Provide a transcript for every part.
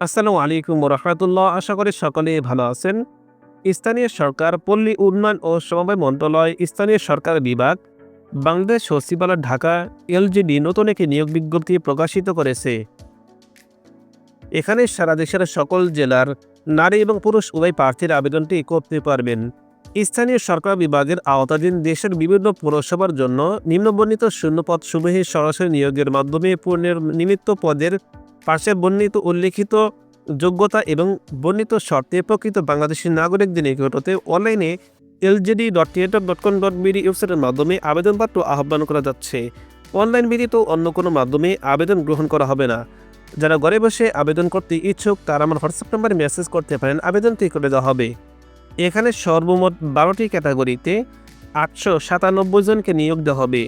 আসসালামু আলাইকুম রহমতুল্লাহ আশা করি সকলে ভালো আছেন। স্থানীয় সরকার, পল্লী উন্নয়ন ও সমবায় মন্ত্রণালয়, স্থানীয় সরকার বিভাগ, বাংলাদেশ সচিবালয় ঢাকা, এলজিডি নতুন একটি নিয়োগ বিজ্ঞপ্তি প্রকাশিত করেছে। এখানে সারা দেশের সকল জেলার নারী এবং পুরুষ উভয় প্রার্থীর আবেদনটি করতে পারবেন। স্থানীয় সরকার বিভাগের আওতাধীন দেশের বিভিন্ন পৌরসভার জন্য নিম্নবর্ণিত শূন্যপদ সমূহে সরাসরি নিয়োগের মাধ্যমে পূর্ণের নিমিত্ত পদের পাশে বর্ণিত উল্লিখিত যোগ্যতা এবং বর্ণিত শর্তে প্রকৃত বাংলাদেশি নাগরিকদের নিকটতে অনলাইনে LZD dot theatre dot com dot BD ওয়েবসাইটের মাধ্যমে আবেদনপত্র আহ্বান করা যাচ্ছে। অনলাইন ব্যতীত অন্য কোনো মাধ্যমে আবেদন গ্রহণ করা হবে না। যারা ঘরে বসে আবেদন করতে ইচ্ছুক, তারা আমার হোয়াটসঅ্যাপ নাম্বারে মেসেজ করতে পারেন, আবেদনটি করে দেওয়া হবে। এখানে সর্বমোট বারোটি ক্যাটাগরিতে আটশো সাতানব্বই জনকে নিয়োগ দেওয়া হবে।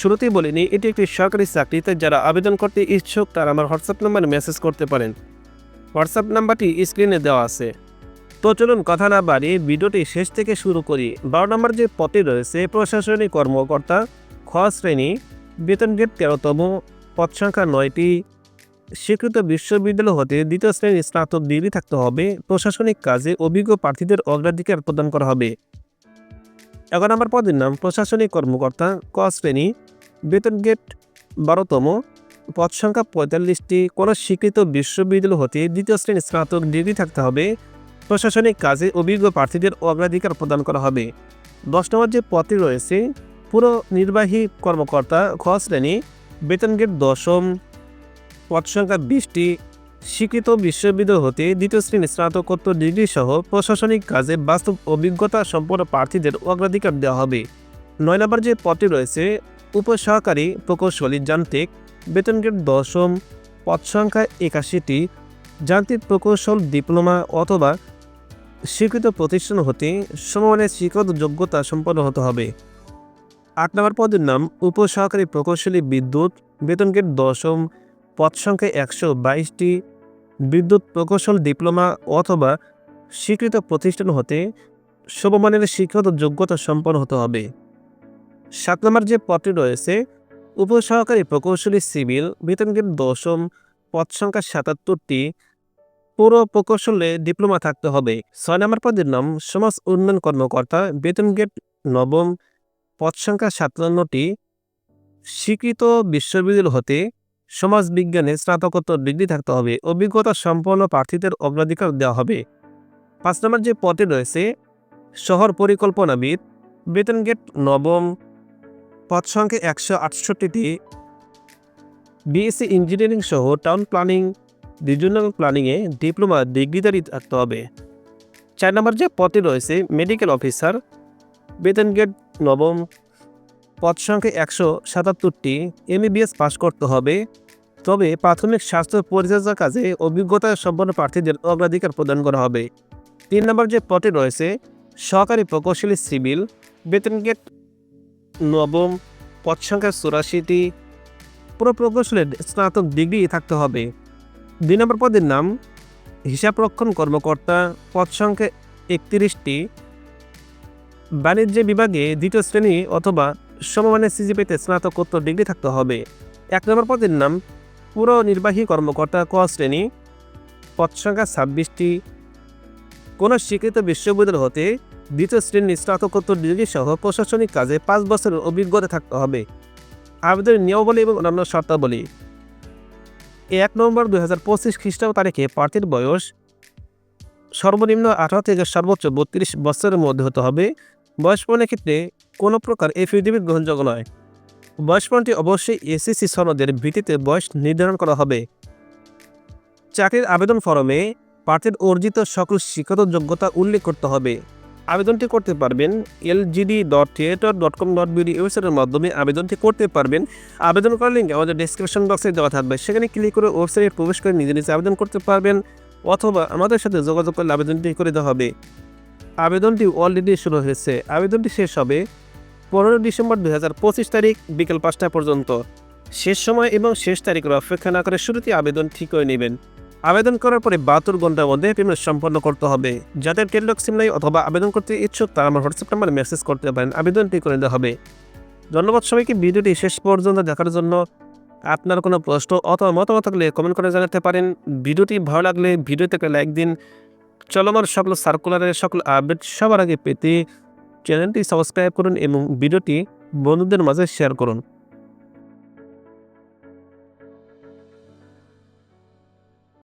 শুরুতেই বলিনি, এটি একটি সরকারি চাকরিতে যারা আবেদন করতে ইচ্ছুক তারা আমার হোয়াটসঅ্যাপ নাম্বারে মেসেজ করতে পারেন। হোয়াটসঅ্যাপ নাম্বারটি স্ক্রিনে দেওয়া আছে। তো চলুন কথা না বাড়িয়ে ভিডিওটি শেষ থেকে শুরু করি। বারো নম্বর যে পদে রয়েছে, প্রশাসনিক কর্মকর্তা খ শ্রেণি, বেতন গেট তেরোতম, পদ সংখ্যা নয়টি, স্বীকৃত বিশ্ববিদ্যালয় হতে দ্বিতীয় শ্রেণির স্নাতক ডিগ্রি থাকতে হবে, প্রশাসনিক কাজে অভিজ্ঞ প্রার্থীদের অগ্রাধিকার প্রদান করা হবে। এগারো নম্বর পদের নাম প্রশাসনিক কর্মকর্তা ক শ্রেণি, বেতন গেট বারোতম, পদ সংখ্যা পঁয়তাল্লিশটি, কোনো স্বীকৃত বিশ্ববিদ্যালয় হতে দ্বিতীয় শ্রেণির স্নাতক ডিগ্রি থাকতে হবে। প্রশাসনিক কাজে অভিজ্ঞ প্রার্থীদের অগ্রাধিকার প্রদান করা হবে। দশ নম্বর যে পদটি রয়েছে পুরো নির্বাহী কর্মকর্তা খ শ্রেণি, বেতন গেট দশম, পদ সংখ্যা বিশটি স্বীকৃত বিশ্ববিদ্যালয় হতে দ্বিতীয় শ্রেণির স্নাতকোত্তর ডিগ্রি সহ প্রশাসনিক কাজে বাস্তব অভিজ্ঞতা সম্পন্ন প্রার্থীদের অগ্রাধিকার দেওয়া হবে। নয় নম্বর যে পদটি রয়েছে, উপসহকারী প্রকৌশলী যান্ত্রিক, বেতন গ্রেড দশম, পদ সংখ্যা একাশিটি, যান্ত্রিক প্রকৌশল ডিপ্লোমা অথবা স্বীকৃত প্রতিষ্ঠান হতে সমমানের শিক্ষত যোগ্যতা সম্পন্ন হতে হবে। আট নম্বর পদের নাম, উপসহকারী প্রকৌশলী বিদ্যুৎ, বেতন গ্রেড দশম, পদ সংখ্যা একশো বাইশটি বিদ্যুৎ প্রকৌশল, ডিপ্লোমা অথবা স্বীকৃত প্রতিষ্ঠান হতে সমমানের শিক্ষত যোগ্যতা সম্পন্ন হতে হবে। সাত নম্বর যে পদটি রয়েছে, উপসহকারী প্রকৌশলী সিভিল, বেতন গ্রেড দশম, পদ সংখ্যা সাতাত্তরটি, পৌর প্রকৌশলে ডিপ্লোমা থাকতে হবে। ছয় নম্বর পদের নাম, সমাজ উন্নয়ন কর্মকর্তা, বেতন গ্রেড নবম, পদ সংখ্যা সাতান্নটি, স্বীকৃত বিশ্ববিদ্যালয় হতে সমাজ বিজ্ঞানে স্নাতকোত্তর ডিগ্রি থাকতে হবে। অভিজ্ঞতা সম্পন্ন প্রার্থীদের অগ্রাধিকার দেওয়া হবে। পাঁচ নম্বর যে পদে রয়েছে, শহর পরিকল্পনাবিদ বেতন গেট নবম, পদ সংখ্যা একশো আটষট্টিটি, বিএসসি ইঞ্জিনিয়ারিং সহ টাউন প্ল্যানিং রিজনাল প্ল্যানিংয়ে ডিপ্লোমা ডিগ্রিধারী থাকতে হবে। চার নম্বর যে পদে রয়েছে, মেডিকেল অফিসার, বেতন গেট নবম পদ সংখ্যা একশো সাতাত্তরটি এমবিবিএস পাস করতে হবে। তবে প্রাথমিক স্বাস্থ্য পরিচর্যা কাজে অভিজ্ঞতা সম্পন্ন প্রার্থীদের অগ্রাধিকার প্রদান করা হবে। তিন নম্বর যে পদে রয়েছে, সহকারী প্রকৌশলী সিভিল, বেতন গেট নবম, পদ সংখ্যা চুরাশিটি, পুরো প্রকৌশলের স্নাতক ডিগ্রি থাকতে হবে। দুই নম্বর পদের নাম হিসাবরক্ষণ কর্মকর্তা, পদ সংখ্যা একত্রিশটি। বাণিজ্য বিভাগে দ্বিতীয় শ্রেণি অথবা সমমানের সিজিপিতে স্নাতকোত্তর ডিগ্রি থাকতে হবে। এক নম্বর পদের নাম পুরো নির্বাহী কর্মকর্তা ক শ্রেণি, পদ সংখ্যা ছাব্বিশটি। কোনো স্বীকৃত বিশ্ববিদ্যালয় হতে দ্বিতীয় শ্রেণির স্নাতকোত্তর ডিগ্রি সহ প্রশাসনিক কাজে পাঁচ বছরের অভিজ্ঞতা থাকতে হবে। আবেদনের নিয়মাবলী এবং অন্যান্য শর্তাবলী। এক নম্বর দুই হাজার পঁচিশ খ্রিস্টাব্দ তারিখে প্রার্থীর বয়স সর্বনিম্ন আঠারো থেকে সর্বোচ্চ বত্রিশ বছরের মধ্যে হতে হবে। বয়স প্রমাণের ক্ষেত্রে কোনো প্রকার এফিডেভিট গ্রহণযোগ্য নয়। বয়স প্রমাণটি অবশ্যই এসএসসি সনদের ভিত্তিতে বয়স নির্ধারণ করা হবে। চাকরির আবেদন ফরমে প্রার্থীর অর্জিত সকল শিক্ষত যোগ্যতা উল্লেখ করতে হবে। আবেদনটি করতে পারবেন LGD dot theatre dot com dot BD ওয়েবসাইটের মাধ্যমে আবেদনটি করতে পারবেন। আবেদন করার লিঙ্ক আমাদের ডিসক্রিপশন বক্সে দেওয়া থাকবে। সেখানে ক্লিক করে ওয়েবসাইটে প্রবেশ করে নিজে নিজে আবেদন করতে পারবেন অথবা আমাদের সাথে যোগাযোগ করলে আবেদনটি করে দেওয়া হবে। আবেদনটি অলরেডি শুরু হয়েছে। আবেদনটি শেষ হবে পনেরো ডিসেম্বর দুই হাজার পঁচিশ তারিখ বিকেল পাঁচটা পর্যন্ত। শেষ সময় এবং শেষ তারিখের অপেক্ষা না করে শুরুতেই আবেদন ঠিক করে নেবেন। আবেদন করার পরে বাহাত্তর ঘণ্টার মধ্যে পেমেন্ট সম্পন্ন করতে হবে। যাদের টেলডক সিম নাই অথবা আবেদন করতে ইচ্ছুক, তারা আমার হোয়াটসঅ্যাপ নাম্বারে মেসেজ করতে পারেন। আবেদনটি করে দেওয়া হবে। ধন্যবাদ সবাইকে। ভিডিওটি শেষ পর্যন্ত দেখার জন্য আপনার কোনো প্রশ্ন অথবা মতামত থাকলে কমেন্ট করে জানাতে পারেন। ভিডিওটি ভালো লাগলে ভিডিওতে লাইক দিন। চলমান সকল সার্কুলারের সকল আপডেট সবার আগে পেতে চ্যানেলটি সাবস্ক্রাইব করুন এবং ভিডিওটি বন্ধুদের মাঝে শেয়ার করুন।